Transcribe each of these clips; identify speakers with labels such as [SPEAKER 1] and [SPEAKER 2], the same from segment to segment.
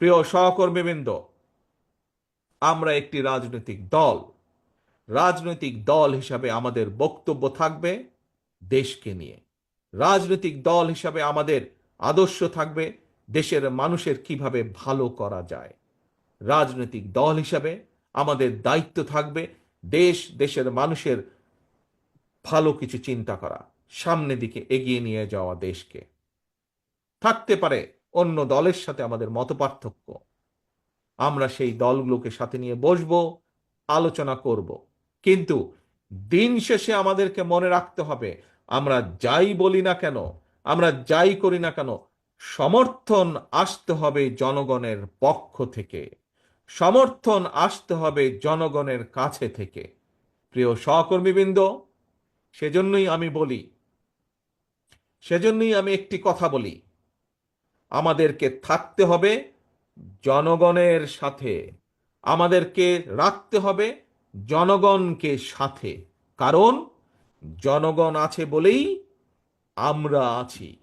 [SPEAKER 1] প্রিয় সহকর্মীবৃন্দ, আমরা একটি রাজনৈতিক দল। রাজনৈতিক দল হিসাবে আমাদের বক্তব্য থাকবে দেশকে নিয়ে। রাজনৈতিক দল হিসাবে আমাদের আদর্শ থাকবে দেশের মানুষের কীভাবে ভালো করা যায়। রাজনৈতিক দল হিসাবে আমাদের দায়িত্ব থাকবে দেশ, দেশের মানুষের ভালো কিছু চিন্তা করা, সামনের দিকে এগিয়ে নিয়ে যাওয়া দেশকে। থাকতে পারে অন্য দলের সাথে আমাদের মতপার্থক্য আমরা সেই দলগুলোকে সাথে নিয়ে বসবো, আলোচনা করব। কিন্তু দিন শেষে আমাদেরকে মনে রাখতে হবে, আমরা যাই বলি না কেন, আমরা যাই করি না কেন, সমর্থন আসতে হবে জনগণের পক্ষ থেকে। সমর্থন আসতে হবে জনগণের কাছে থেকে। প্রিয় সহকর্মীবৃন্দ, সেজন্যই আমি বলি, সেজন্যই আমি একটি কথা বলি। আমাদেরকে থাকতে হবে জনগণের সাথে। আমাদেরকে রাখতে হবে জনগণকে সাথে। কারণ জনগণ আছে বলেই আমরা আছি।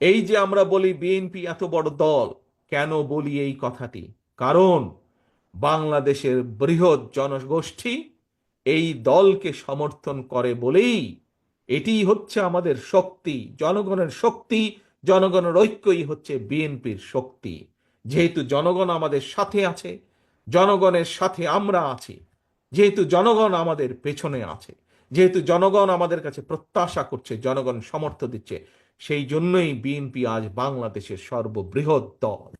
[SPEAKER 1] এই যে আমরা বলি বিএনপি এত বড় দল, কেন বলি এই কথাটি? কারণ বাংলাদেশের বৃহৎ জনগোষ্ঠী এই দলকে সমর্থন করে বলেই এটি হচ্ছে আমাদের শক্তি, জনগণের শক্তি জনগণের ঐক্যই হচ্ছে বিএনপির শক্তি। যেহেতু জনগণ আমাদের সাথে আছে, জনগণের সাথে আমরা আছি, যেহেতু জনগণ আমাদের পেছনে আছে, যেহেতু জনগণ আমাদের কাছে প্রত্যাশা করছে, জনগণ সমর্থ দিচ্ছে, সেই জন্যই বিএনপি আজ বাংলাদেশের সর্ববৃহৎ দল।